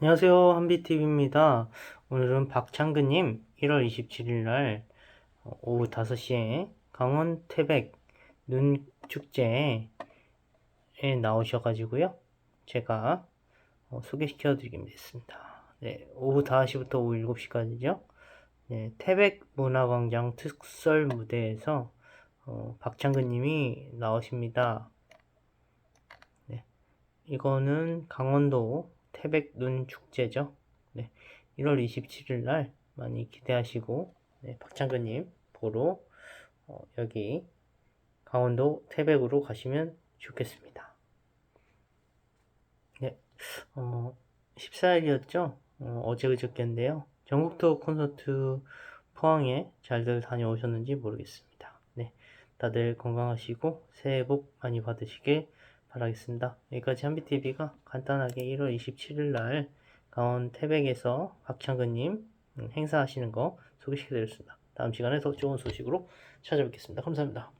안녕하세요. 한비TV입니다. 오늘은 박창근님 1월 27일 날 어, 오후 5시에 강원 태백 눈 축제에 나오셔가지고요. 제가 어, 소개시켜 드리겠습니다. 네, 오후 5시부터 오후 7시까지죠. 네, 태백 문화광장 특설 무대에서 어, 박창근님이 나오십니다. 네, 이거는 강원도 태백 눈 축제죠. 네, 1월 27일 날 많이 기대하시고 네, 박창근님 보러 어, 여기 강원도 태백으로 가시면 좋겠습니다. 네, 어, 14일이었죠? 어, 어제 그저께인데요. 전국 투어 콘서트 포항에 잘들 다녀오셨는지 모르겠습니다. 네, 다들 건강하시고 새해 복 많이 받으시길 바라겠습니다. 여기까지 한비TV가 간단하게 1월 27일 날 강원 태백에서 박창근님 음, 행사하시는 거 소개시켜드렸습니다. 다음 시간에 더 좋은 소식으로 찾아뵙겠습니다. 감사합니다.